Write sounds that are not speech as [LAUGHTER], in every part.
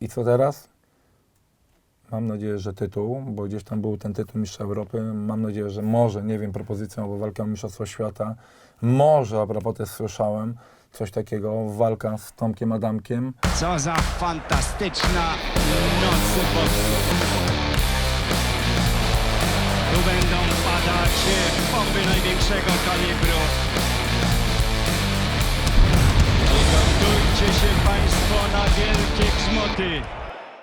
I co teraz? Mam nadzieję, że tytuł, bo gdzieś tam był ten tytuł Mistrza Europy. Mam nadzieję, że może, nie wiem, propozycją albo walkę o Mistrzostwo Świata. Może, a propos też słyszałem, coś takiego, walka z Tomkiem Adamkiem. Co za fantastyczna noc. Tu będą padać bomby największego kalibru. Przygotujcie się Państwo na grzmoty.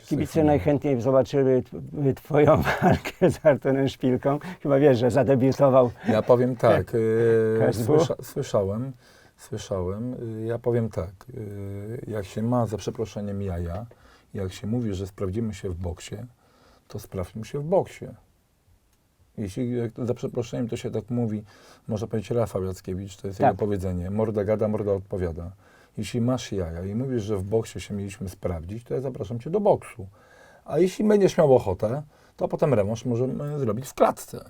Kibice najchętniej zobaczyli tw- twoją [LAUGHS] walkę z Arturem Szpilką. Chyba wiesz, że zadebiutował. Ja powiem tak, y, KSW? słysza, słyszałem, słyszałem, y, ja powiem tak, y, jak się ma za przeproszeniem jaja, jak się mówi, że sprawdzimy się w boksie, to sprawdźmy się w boksie. Jeśli za przeproszeniem to się tak mówi, może powiedzieć Rafał Jackiewicz, to jest Tak. jego powiedzenie, morda gada, morda odpowiada. Jeśli masz jaja i mówisz, że w boksie się mieliśmy sprawdzić, to ja zapraszam cię do boksu. A jeśli będziesz miał ochotę, to potem rewanż możemy zrobić w klatce.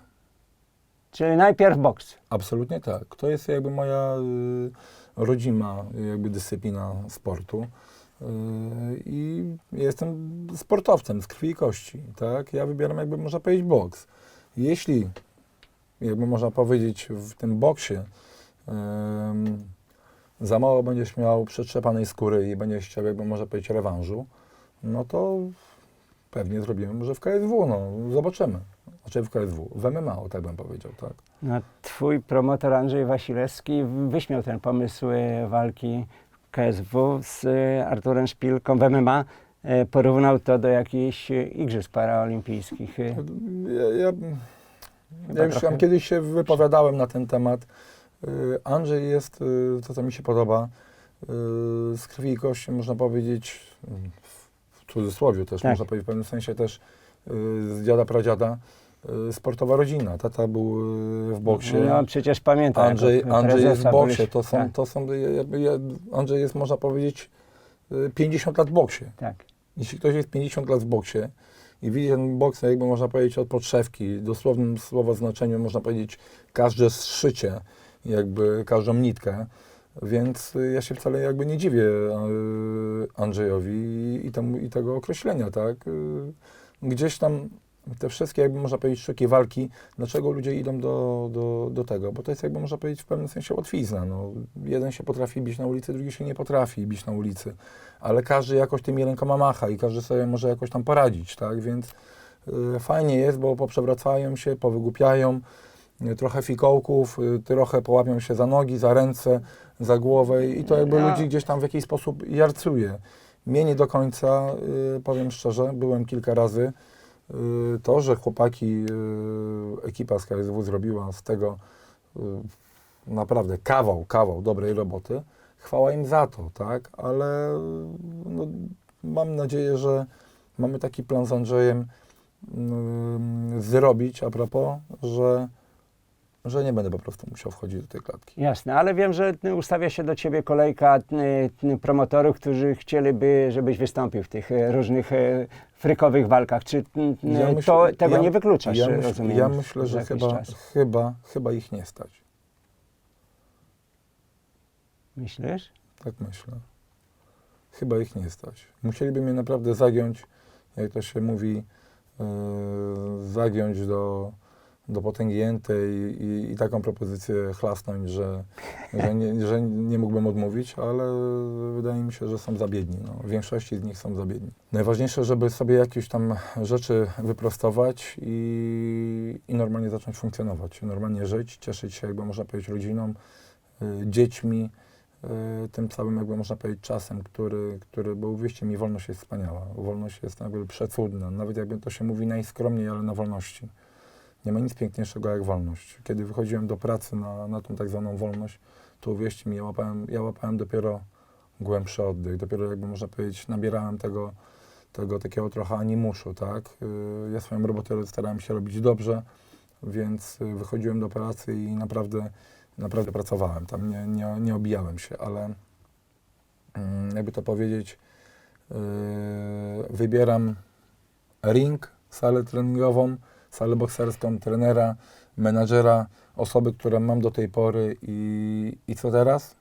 Czyli najpierw boks. Absolutnie tak. To jest jakby moja y, rodzima jakby dyscyplina sportu. Y, I jestem sportowcem z krwi i kości, tak? Ja wybieram jakby można powiedzieć boks. Jeśli jakby można powiedzieć w tym boksie ym, za mało będziesz miał przetrzepanej skóry i będziesz chciał jakby można powiedzieć rewanżu, no to pewnie zrobimy może w KSW, no zobaczymy. Znaczy w KSW, w MMA, o tak bym powiedział, tak. No, twój promotor Andrzej Wasilewski wyśmiał ten pomysł e, walki KSW z e, Arturem Szpilką w MMA. E, Porównał to do jakichś igrzysk paraolimpijskich. Ja, ja, ja już tam kiedyś się wypowiadałem na ten temat. Y, Andrzej jest, y, to co mi się podoba, y, z krwi i kości, można powiedzieć, y, w cudzysłowie też, Tak. można powiedzieć w pewnym sensie też z dziada, pradziada, sportowa rodzina. Tata był w boksie. No przecież pamiętam. Andrzej, Andrzej jest w boksie. To są, Tak, to są Andrzej jest, można powiedzieć, y, 50 lat w boksie. tak. Jeśli ktoś jest 50 lat w boksie i widzi ten boks, jakby można powiedzieć od podszewki, dosłownym słowa znaczeniu można powiedzieć każde zszycie, jakby każdą nitkę, więc ja się wcale jakby nie dziwię y, Andrzejowi i, temu, i tego określenia, tak? Y, Gdzieś tam te wszystkie, jakby można powiedzieć, sztuki walki, dlaczego ludzie idą do, do, do tego? Bo to jest jakby można powiedzieć w pewnym sensie łatwizna. No, jeden się potrafi bić na ulicy, drugi się nie potrafi bić na ulicy ale każdy jakoś tymi rękoma macha i każdy sobie może jakoś tam poradzić, tak? Więc y, fajnie jest, bo poprzewracają się, powygłupiają, trochę fikołków, y, trochę połapią się za nogi, za ręce, za głowę i to jakby Ja- ludzi gdzieś tam w jakiś sposób jarcuje. Mnie nie do końca, y, powiem szczerze, byłem kilka razy. Y, to, że chłopaki, y, ekipa z KSW zrobiła z tego y, naprawdę kawał, kawał dobrej roboty, chwała im za to, tak? Ale no, mam nadzieję, że mamy taki plan z Andrzejem ym, zrobić a propos, że, że nie będę po prostu musiał wchodzić do tej klatki. Jasne, ale wiem, że y, ustawia się do ciebie kolejka y, y, promotorów, którzy chcieliby, żebyś wystąpił w tych różnych frykowych walkach. Czy Ja myślę- to, tego ja- nie wykluczasz, Ja, myśl, rozumiem? ja myślę, że chyba, chyba, chyba ich nie stać. Myślisz? Tak myślę. Chyba ich nie stać. Musieliby mnie naprawdę zagiąć, jak to się mówi, yy, zagiąć do, do potęgi jętej i, i, taką propozycję chlasnąć, że, że, nie, że nie mógłbym odmówić, ale wydaje mi się, że są za biedni. No. W większości z nich są za biedni. Najważniejsze, żeby sobie jakieś tam rzeczy wyprostować i, i normalnie zacząć funkcjonować, normalnie żyć, cieszyć się, jakby można powiedzieć, rodziną, yy, dziećmi, y, tym całym, jakby można powiedzieć, czasem, który, który bo uwierzcie mi, wolność jest wspaniała. Wolność jest jakby przecudna. Nawet jakby to się mówi najskromniej, ale na wolności. Nie ma nic piękniejszego jak wolność. Kiedy wychodziłem do pracy na, na tą tak zwaną wolność, to uwierzcie mi, ja łapałem, ja łapałem dopiero głębszy oddech. Dopiero jakby można powiedzieć, nabierałem tego, tego takiego trochę animuszu, tak? Y, Ja swoją robotę starałem się robić dobrze, więc y, wychodziłem do pracy i naprawdę naprawdę pracowałem tam, nie, nie, nie obijałem się, ale mm, jakby to powiedzieć, yy, wybieram ring, salę treningową, salę bokserską, trenera, menadżera, osoby, które mam do tej pory i, i co teraz?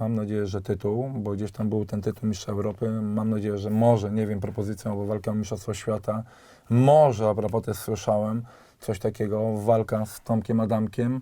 Mam nadzieję, że tytuł, bo gdzieś tam był ten tytuł Mistrza Europy. Mam nadzieję, że może, nie wiem, propozycją albo walka o Mistrzostwo Świata. Może, a propos też słyszałem, coś takiego, walka z Tomkiem Adamkiem.